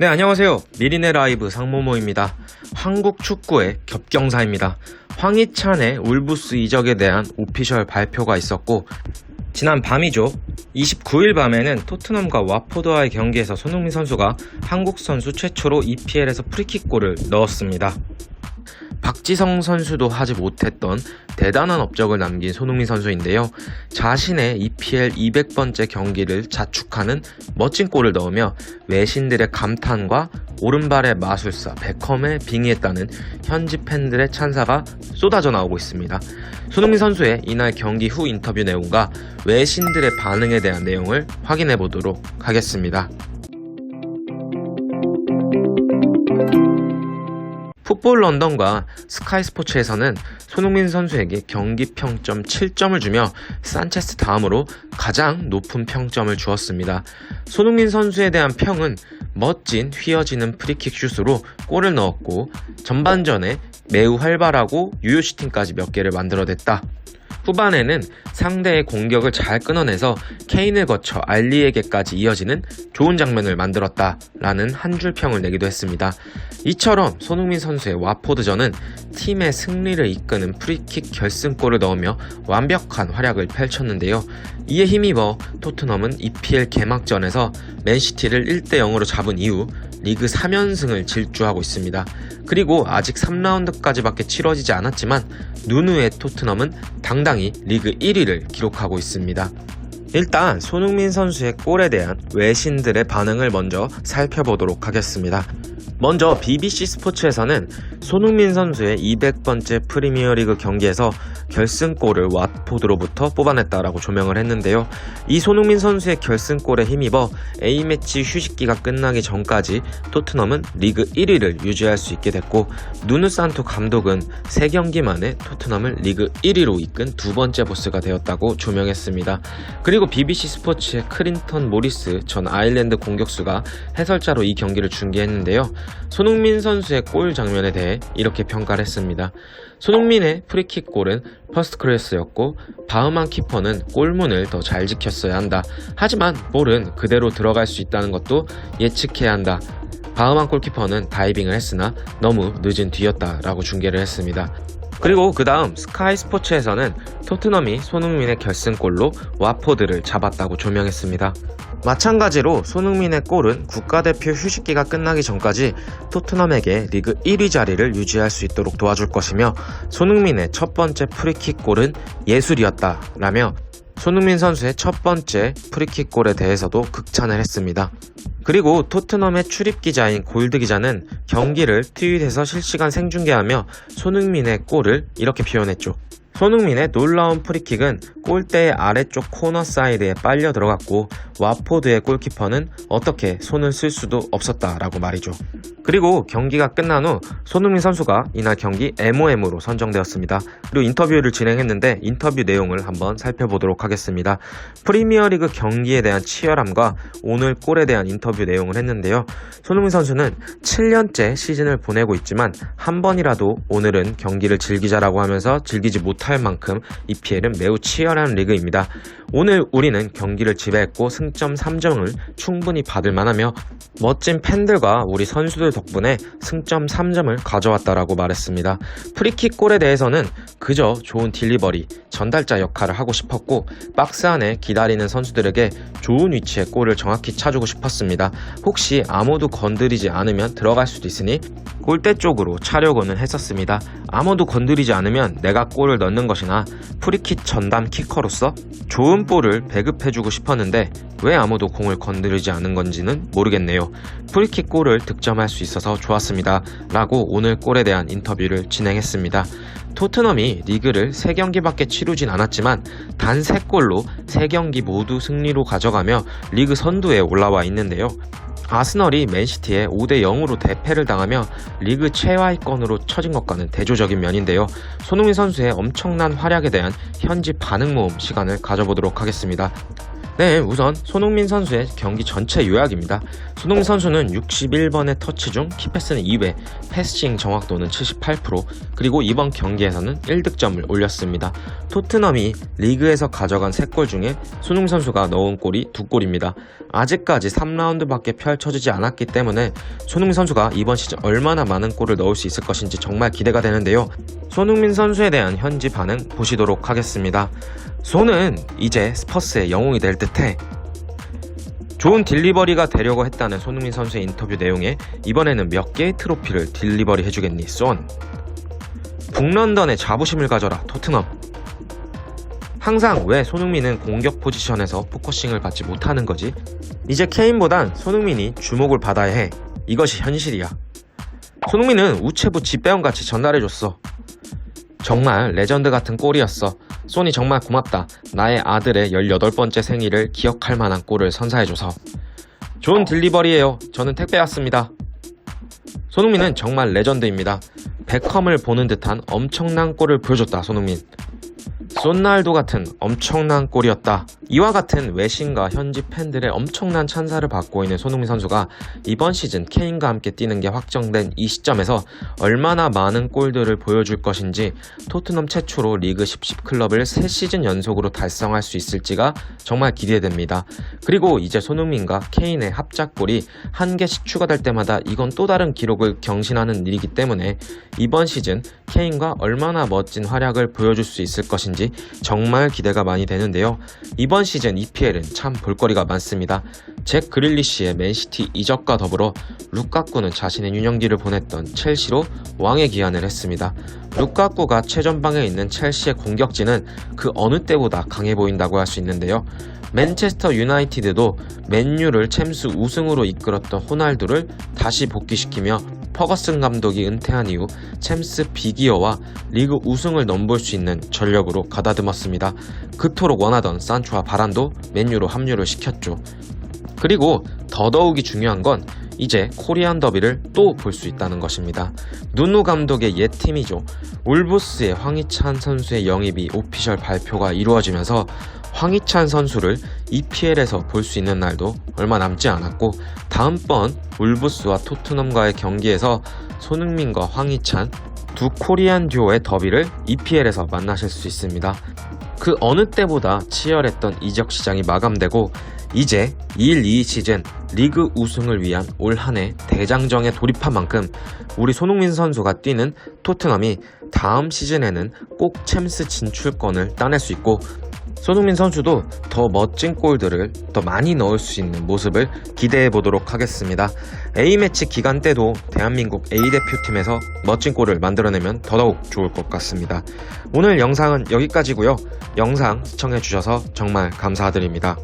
네, 안녕하세요. 미리네 라이브 상모모입니다. 한국 축구의 겹경사입니다. 황희찬의 울부스 이적에 대한 오피셜 발표가 있었고, 지난 밤이죠. 29일 밤에는 토트넘과 와포드와의 경기에서 손흥민 선수가 한국 선수 최초로 EPL에서 프리킥골을 넣었습니다. 박지성 선수도 하지 못했던 대단한 업적을 남긴 손흥민 선수인데요. 자신의 EPL 200번째 경기를 자축하는 멋진 골을 넣으며 외신들의 감탄과 오른발의 마술사 베컴에 빙의했다는 현지 팬들의 찬사가 쏟아져 나오고 있습니다. 손흥민 선수의 이날 경기 후 인터뷰 내용과 외신들의 반응에 대한 내용을 확인해 보도록 하겠습니다. 풋볼 런던과 스카이 스포츠에서는 손흥민 선수에게 경기 평점 7점을 주며 산체스 다음으로 가장 높은 평점을 주었습니다. 손흥민 선수에 대한 평은 멋진 휘어지는 프리킥 슛으로 골을 넣었고 전반전에 매우 활발하고 유효 슈팅까지 몇 개를 만들어냈다. 후반에는 상대의 공격을 잘 끊어내서 케인을 거쳐 알리에게까지 이어지는 좋은 장면을 만들었다라는 한 줄 평을 내기도 했습니다. 이처럼 손흥민 선수의 와포드전은 팀의 승리를 이끄는 프리킥 결승골을 넣으며 완벽한 활약을 펼쳤는데요. 이에 힘입어 토트넘은 EPL 개막전에서 맨시티를 1대 0으로 잡은 이후 리그 3연승을 질주하고 있습니다. 그리고 아직 3라운드까지밖에 치러지지 않았지만 누누의 토트넘은 당당히 리그 1위를 기록하고 있습니다. 일단 손흥민 선수의 골에 대한 외신들의 반응을 먼저 살펴보도록 하겠습니다. 먼저 BBC 스포츠에서는 손흥민 선수의 200번째 프리미어리그 경기에서 결승골을 왓포드로부터 뽑아냈다라고 조명을 했는데요. 이 손흥민 선수의 결승골에 힘입어 A매치 휴식기가 끝나기 전까지 토트넘은 리그 1위를 유지할 수 있게 됐고 누누 산토 감독은 3경기 만에 토트넘을 리그 1위로 이끈 두 번째 보스가 되었다고 조명했습니다. 그리고 BBC 스포츠의 크린턴 모리스 전 아일랜드 공격수가 해설자로 이 경기를 중계했는데요. 손흥민 선수의 골 장면에 대해 이렇게 평가를 했습니다. 손흥민의 프리킥 골은 퍼스트 클래스였고 바흐만 키퍼는 골문을 더 잘 지켰어야 한다. 하지만 볼은 그대로 들어갈 수 있다는 것도 예측해야 한다. 바흐만 골키퍼는 다이빙을 했으나 너무 늦은 뒤였다라고 중계를 했습니다. 그리고 그 다음 스카이 스포츠에서는 토트넘이 손흥민의 결승골로 와포드를 잡았다고 조명했습니다. 마찬가지로 손흥민의 골은 국가대표 휴식기가 끝나기 전까지 토트넘에게 리그 1위 자리를 유지할 수 있도록 도와줄 것이며 손흥민의 첫 번째 프리킥 골은 예술이었다 라며 손흥민 선수의 첫 번째 프리킥 골에 대해서도 극찬을 했습니다. 그리고 토트넘의 출입 기자인 골드 기자는 경기를 트윗에서 실시간 생중계하며 손흥민의 골을 이렇게 표현했죠. 손흥민의 놀라운 프리킥은 골대의 아래쪽 코너 사이드에 빨려 들어갔고 와포드의 골키퍼는 어떻게 손을 쓸 수도 없었다라고 말이죠. 그리고 경기가 끝난 후 손흥민 선수가 이날 경기 MOM으로 선정되었습니다. 그리고 인터뷰를 진행했는데 인터뷰 내용을 한번 살펴보도록 하겠습니다. 프리미어리그 경기에 대한 치열함과 오늘 골에 대한 인터뷰 내용을 했는데요. 손흥민 선수는 7년째 시즌을 보내고 있지만 한 번이라도 오늘은 경기를 즐기자라고 하면서 즐기지 못할 만큼 EPL은 매우 치열한 리그입니다. 오늘 우리는 경기를 지배했고 승점 3점을 충분히 받을 만하며 멋진 팬들과 우리 선수들 덕분에 승점 3점을 가져왔다라고 말했습니다. 프리킥 골에 대해서는 그저 좋은 딜리버리, 전달자 역할을 하고 싶었고 박스 안에 기다리는 선수들에게 좋은 위치에 골을 정확히 차주고 싶었습니다. 혹시 아무도 건드리지 않으면 들어갈 수도 있으니 골대 쪽으로 차려고는 했었습니다. 아무도 건드리지 않으면 내가 골을 넣는 것이나 프리킥 전담 키커로서 좋은 볼을 배급해주고 싶었는데 왜 아무도 공을 건드리지 않은 건지는 모르겠네요. 프리킥 골을 득점할 수 있어서 좋았습니다. 라고 오늘 골에 대한 인터뷰를 진행했습니다. 토트넘이 리그를 3경기밖에 치르진 않았지만 단 3골로 3경기 모두 승리로 가져가며 리그 선두에 올라와 있는데요. 아스널이 맨시티에 5대 0으로 대패를 당하며 리그 최하위권으로 처진 것과는 대조적인 면인데요. 손흥민 선수의 엄청난 활약에 대한 현지 반응 모음 시간을 가져보도록 하겠습니다. 네, 우선 손흥민 선수의 경기 전체 요약입니다. 손흥민 선수는 61번의 터치 중 키패스는 2회, 패싱 정확도는 78%, 그리고 이번 경기에서는 1득점을 올렸습니다. 토트넘이 리그에서 가져간 3골 중에 손흥민 선수가 넣은 골이 2골입니다. 아직까지 3라운드밖에 펼쳐지지 않았기 때문에 손흥민 선수가 이번 시즌 얼마나 많은 골을 넣을 수 있을 것인지 정말 기대가 되는데요. 손흥민 선수에 대한 현지 반응 보시도록 하겠습니다. 손은 이제 스퍼스의 영웅이 될듯 해. 좋은 딜리버리가 되려고 했다는 손흥민 선수의 인터뷰 내용에 이번에는 몇 개의 트로피를 딜리버리 해주겠니, 손? 북런던에 자부심을 가져라, 토트넘. 항상 왜 손흥민은 공격 포지션에서 포커싱을 받지 못하는 거지? 이제 케인보단 손흥민이 주목을 받아야 해. 이것이 현실이야. 손흥민은 우체부 집배원같이 전달해줬어. 정말 레전드 같은 골이었어. 소니 정말 고맙다. 나의 아들의 18번째 생일을 기억할 만한 골을 선사해줘서. 좋은 딜리버리예요. 저는 택배 왔습니다. 손흥민은 정말 레전드입니다. 베컴을 보는 듯한 엄청난 골을 보여줬다, 손흥민. 쏜날도 같은 엄청난 골이었다. 이와 같은 외신과 현지 팬들의 엄청난 찬사를 받고 있는 손흥민 선수가 이번 시즌 케인과 함께 뛰는 게 확정된 이 시점에서 얼마나 많은 골들을 보여줄 것인지 토트넘 최초로 리그 10십 클럽을 3시즌 연속으로 달성할 수 있을지가 정말 기대됩니다. 그리고 이제 손흥민과 케인의 합작골이 한 개씩 추가될 때마다 이건 또 다른 기록을 경신하는 일이기 때문에 이번 시즌 케인과 얼마나 멋진 활약을 보여줄 수 있을 것인지 정말 기대가 많이 되는데요. 이번 시즌 EPL은 참 볼거리가 많습니다. 잭 그릴리시의 맨시티 이적과 더불어 루카쿠는 자신의 유년기를 보냈던 첼시로 왕의 기한을 했습니다. 루카쿠가 최전방에 있는 첼시의 공격진은 그 어느 때보다 강해 보인다고 할 수 있는데요. 맨체스터 유나이티드도 맨유를 챔스 우승으로 이끌었던 호날두를 다시 복귀시키며 퍼거슨 감독이 은퇴한 이후 챔스 비기어와 리그 우승을 넘볼 수 있는 전력으로 가다듬었습니다. 그토록 원하던 산초와 바란도 맨유로 합류를 시켰죠. 그리고 더더욱이 중요한 건 이제 코리안 더비를 또 볼 수 있다는 것입니다. 누누 감독의 옛 팀이죠. 울브스의 황희찬 선수의 영입이 오피셜 발표가 이루어지면서 황희찬 선수를 EPL에서 볼 수 있는 날도 얼마 남지 않았고 다음번 울브스와 토트넘과의 경기에서 손흥민과 황희찬 두 코리안 듀오의 더비를 EPL에서 만나실 수 있습니다. 그 어느 때보다 치열했던 이적 시장이 마감되고 이제 1, 2 시즌 리그 우승을 위한 올 한해 대장정에 돌입한 만큼 우리 손흥민 선수가 뛰는 토트넘이 다음 시즌에는 꼭 챔스 진출권을 따낼 수 있고 손흥민 선수도 더 멋진 골들을 더 많이 넣을 수 있는 모습을 기대해 보도록 하겠습니다. A매치 기간 때도 대한민국 A대표팀에서 멋진 골을 만들어내면 더더욱 좋을 것 같습니다. 오늘 영상은 여기까지고요. 영상 시청해 주셔서 정말 감사드립니다.